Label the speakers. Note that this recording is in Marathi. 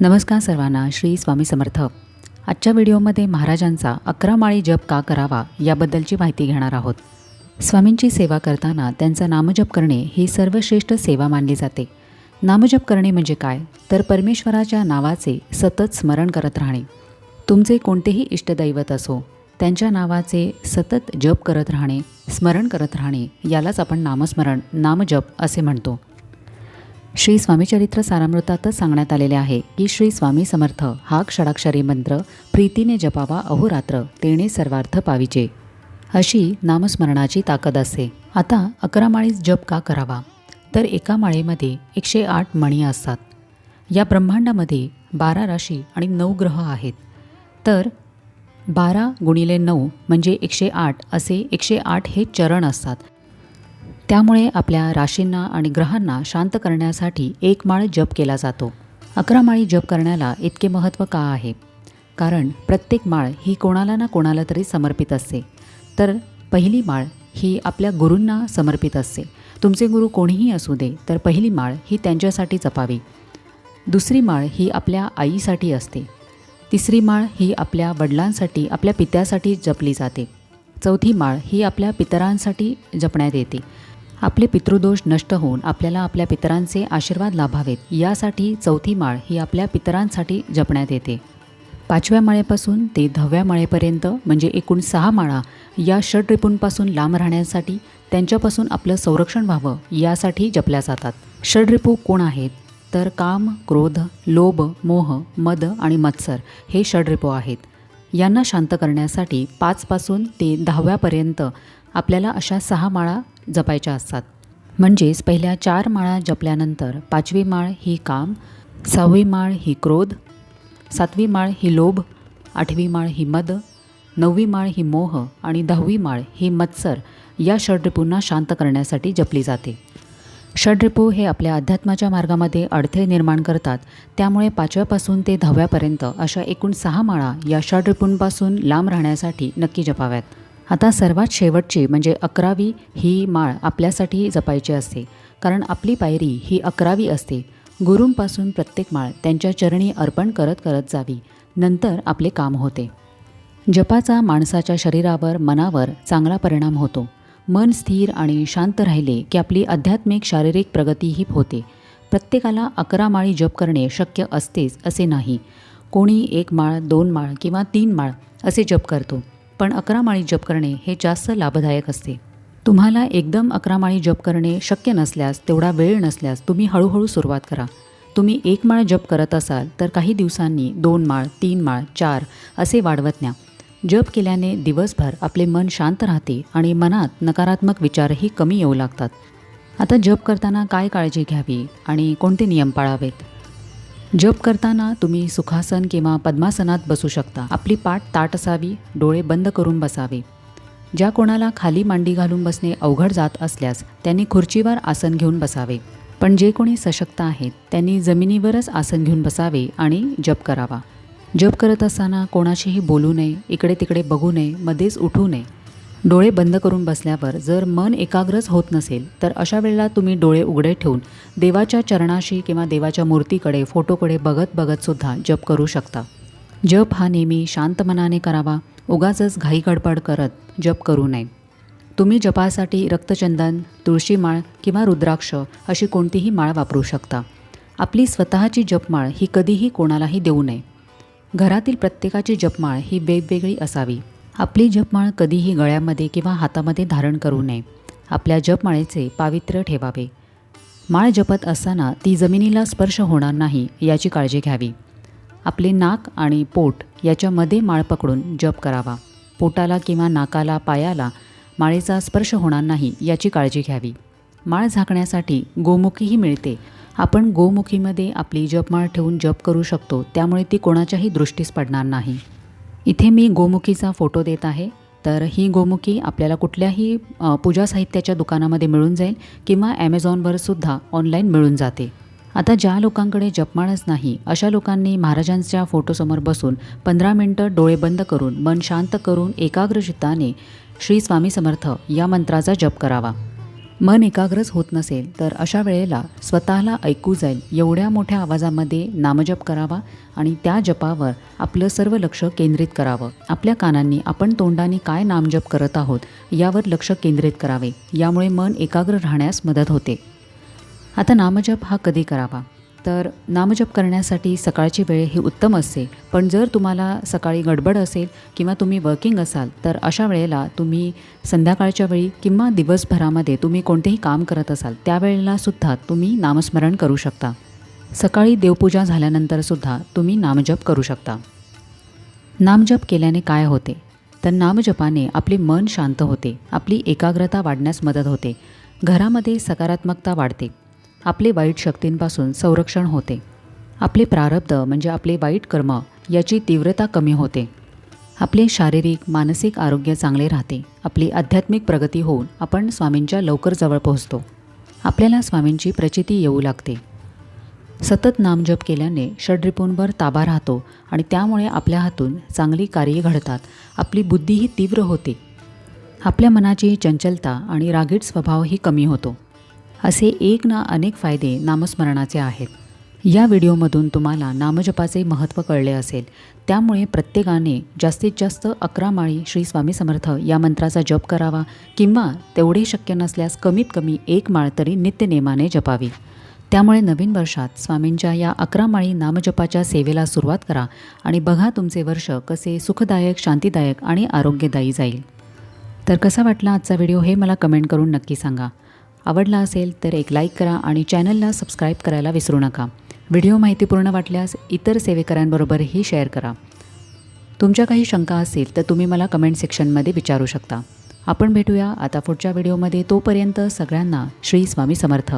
Speaker 1: नमस्कार सर्वांना श्री स्वामी समर्थ. आजच्या व्हिडिओमध्ये महाराजांचा अकरा माळी जप का करावा याबद्दलची माहिती घेणार आहोत. स्वामींची सेवा करताना त्यांचा नामजप करणे ही सर्वश्रेष्ठ सेवा मानली जाते. नामजप करणे म्हणजे काय? तर परमेश्वराच्या नावाचे सतत स्मरण करत राहणे. तुमचे कोणतेही इष्टदैवत असो त्यांच्या नावाचे सतत जप करत राहणे स्मरण करत राहणे यालाच आपण नामस्मरण नामजप असे म्हणतो. श्री स्वामीचरित्र सारामृतातच सांगण्यात आलेले आहे की श्री स्वामी समर्थ हा क्षडाक्षरी मंत्र प्रीतीने जपावा अहोरात्र तेणे सर्वार्थ पाविजे. अशी नामस्मरणाची ताकद असते आता अकरा माळीस जप का करावा? तर एका माळेमध्ये एकशे आठ मणी असतात. या ब्रह्मांडामध्ये बारा राशी आणि नऊ ग्रह आहेत. तर बारा गुणिले नऊ म्हणजे एकशे आठ असे एकशे आठ हे चरण असतात. त्यामुळे आपल्या राशींना आणि ग्रहांना शांत करण्यासाठी एक माळ जप केला जातो. अकरा माळी जप करण्याला इतके महत्त्व का आहे? कारण प्रत्येक माळ ही कोणाला ना कोणाला तरी समर्पित असते. तर पहिली माळ ही आपल्या गुरूंना समर्पित असते. तुमचे गुरु कोणीही असू दे तर पहिली माळ ही त्यांच्यासाठी जपावी. दुसरी माळ ही आपल्या आईसाठी असते. तिसरी माळ ही आपल्या वडिलांसाठी आपल्या पित्यासाठी जपली जाते. चौथी माळ ही आपल्या पितरांसाठी जपण्यात येते. आपले पितृदोष नष्ट होऊन आपल्याला आपल्या पितरांचे आशीर्वाद लाभावेत. यासाठी चौथी माळ ही आपल्या पितरांसाठी जपण्यात येते. पाचव्या माळेपासून ते दहाव्या माळेपर्यंत म्हणजे एकूण सहा माळा या षडरिपूंपासून लांब राहण्यासाठी त्यांच्यापासून आपलं संरक्षण व्हावं यासाठी जपल्या जातात. षडरिपू कोण आहेत? तर काम क्रोध लोभ मोह मद आणि मत्सर हे षडरिपू आहेत. यांना शांत करण्यासाठी पाचपासून ते दहाव्यापर्यंत आपल्याला अशा सहा माळा जपायच्या असतात. म्हणजेच पहिल्या चार माळा जपल्यानंतर पाचवी माळ ही काम सहावी माळ ही क्रोध सातवी माळ ही लोभ आठवी माळ ही मद नववी माळ ही मोह आणि दहावी माळ ही मत्सर या षड्रिपूंना शांत करण्यासाठी जपली जाते. षड्रिपू हे आपल्या अध्यात्माच्या मार्गामध्ये अडथळे निर्माण करतात त्यामुळे पाचव्यापासून ते दहाव्यापर्यंत अशा एकूण सहा माळा या षडरिपूंपासून लांब राहण्यासाठी नक्की जपाव्यात. आता सर्वात शेवटची म्हणजे अकरावी ही माळ आपल्यासाठी जपायची असते. कारण आपली पायरी ही अकरावी असते. गुरूंपासून प्रत्येक माळ त्यांच्या चरणी अर्पण करत करत जावी. नंतर आपले काम होते. जपाचा माणसाच्या शरीरावर मनावर चांगला परिणाम होतो. मन स्थिर आणि शांत राहिले की आपली आध्यात्मिक शारीरिक प्रगतीही होते. प्रत्येकाला अकरा माळी जप करणे शक्य असतेच असे नाही. कोणी एक माळ दोन माळ किंवा तीन माळ असे जप करतो. पण अकरा माळी जप करणे हे जास्त लाभदायक असते. तुम्हाला एकदम अकरा माळी जप करणे शक्य नसल्यास तेवढा वेळ नसल्यास तुम्ही हळूहळू सुरुवात करा. तुम्ही एक माळ जप करत असाल तर काही दिवसांनी दोन माळ तीन माळ चार असे वाढवत न्या. जप केल्याने दिवसभर आपले मन शांत राहते आणि मनात नकारात्मक विचारही कमी येऊ लागतात. आता जप करताना काय काळजी घ्यावी आणि कोणते नियम पाळावेत? जप करताना तुम्ही सुखासन किंवा पद्मासनात बसू शकता. आपली पाठ ताट असावी डोळे बंद करून बसावे. ज्या कोणाला खाली मांडी घालून बसणे अवघड जात असल्यास त्यांनी खुर्चीवर आसन घेऊन बसावे. पण जे कोणी सशक्त आहेत त्यांनी जमिनीवरच आसन घेऊन बसावे आणि जप करावा. जप करत असताना कोणाशीही बोलू नये इकडे तिकडे बघू नये मध्येच उठू नये. डोळे बंद करून बसल्यावर जर मन एकाग्रच होत नसेल तर अशा वेळेला तुम्ही डोळे उघडे ठेवून देवाच्या चरणाशी किंवा देवाच्या मूर्तीकडे फोटोकडे बघत बघतसुद्धा जप करू शकता. जप हा नेहमी शांत मनाने करावा उगाचच घाई गडबड करत जप करू नये. तुम्ही जपासाठी रक्तचंदन तुळशी माळ किंवा रुद्राक्ष अशी कोणतीही माळ वापरू शकता. आपली स्वतःची जपमाळ ही कधीही कोणालाही देऊ नये. घरातील प्रत्येकाची जपमाळ ही वेगवेगळी असावी. आपली जपमाळ कधीही गळ्यामध्ये किंवा हातामध्ये धारण करू नये. आपल्या जपमाळेचे पावित्र्य ठेवावे. माळ जपत असताना ती जमिनीला स्पर्श होणार नाही याची काळजी घ्यावी. आपले नाक आणि पोट याच्यामध्ये माळ पकडून जप करावा. पोटाला किंवा नाकाला पायाला माळेचा स्पर्श होणार नाही याची काळजी घ्यावी. माळ झाकण्यासाठी गोमुखीही मिळते. आपण गोमुखीमध्ये आपली जपमाळ ठेवून जप करू शकतो त्यामुळे ती कोणाच्याही दृष्टीस पडणार नाही. इथे मी गोमुखीचा फोटो देत आहे. तर ही गोमुखी आपल्याला कुठल्याही पूजा साहित्याच्या दुकानामध्ये मिळून जाईल किंवा ॲमेझॉनवर सुद्धा ऑनलाईन मिळून जाते. आता ज्या लोकांकडे जपमाळच नाही अशा लोकांनी महाराजांच्या फोटोसमोर बसून पंधरा मिनटं डोळे बंद करून मन शांत करून एकाग्र चित्ताने श्री स्वामी समर्थ या मंत्राचा जप करावा. मन एकाग्रच होत नसेल तर अशा वेळेला स्वतःला ऐकू जाईल. एवढ्या मोठ्या आवाजामध्ये नामजप करावा आणि त्या जपावर आपलं सर्व लक्ष केंद्रित करावं. आपल्या कानांनी आपण तोंडाने काय नामजप करत आहोत यावर लक्ष केंद्रित करावे. यामुळे मन एकाग्र राहण्यास मदत होते. आता नामजप हा कधी करावा? तर नामजप करण्यासाठी सकाळची वेळ ही उत्तम असते. पण जर तुम्हाला सकाळी गडबड असेल किंवा तुम्ही वर्किंग असाल तर अशा वेळेला तुम्ही संध्याकाळच्या वेळी किंवा दिवसभरामध्ये तुम्ही कोणतेही काम करत असाल त्यावेळेला सुद्धा तुम्ही नामस्मरण करू शकता. सकाळी देवपूजा झाल्यानंतरसुद्धा तुम्ही नामजप करू शकता. नामजप केल्याने काय होते? तर नामजपाने आपले मन शांत होते आपली एकाग्रता वाढण्यास मदत होते. घरामध्ये सकारात्मकता वाढते. आपले वाईट शक्तींपासून संरक्षण होते. आपले प्रारब्ध म्हणजे आपले वाईट कर्म याची तीव्रता कमी होते. आपले शारीरिक मानसिक आरोग्य चांगले राहते. आपली आध्यात्मिक प्रगती होऊन आपण स्वामींच्या लवकर जवळ पोहोचतो. आपल्याला स्वामींची प्रचिती येऊ लागते. सतत नामजप केल्याने षड्रिपूंवर ताबा राहतो आणि त्यामुळे आपल्या हातून चांगली कार्ये घडतात. आपली बुद्धीही तीव्र होते. आपल्या मनाची चंचलता आणि रागीट स्वभावही कमी होतो. असे एक ना अनेक फायदे नामस्मरणाचे आहेत. या व्हिडिओमधून तुम्हाला नामजपाचे महत्त्व कळले असेल. त्यामुळे प्रत्येकाने जास्तीत जास्त अकरा माळी श्री स्वामी समर्थ या मंत्राचा जप करावा किंवा तेवढे शक्य नसल्यास कमीत कमी एक माळ तरी नित्यनेमाने जपावी. त्यामुळे नवीन वर्षात स्वामींच्या या अकरा माळी नामजपाच्या सेवेला सुरुवात करा आणि बघा तुमचे वर्ष कसे सुखदायक शांतीदायक आणि आरोग्यदायी जाईल. तर कसा वाटला आजचा व्हिडिओ हे मला कमेंट करून नक्की सांगा. आवडला असेल तर एक लाईक करा आणि चॅनलला सबस्क्राईब करायला विसरू नका. व्हिडिओ माहितीपूर्ण वाटल्यास इतर सेवेकरांबरोबरही शेअर करा. तुमच्या काही शंका असतील तर तुम्ही मला कमेंट सेक्शनमध्ये विचारू शकता. आपण भेटूया आता पुढच्या व्हिडिओमध्ये. तोपर्यंत सगळ्यांना श्री स्वामी समर्थ.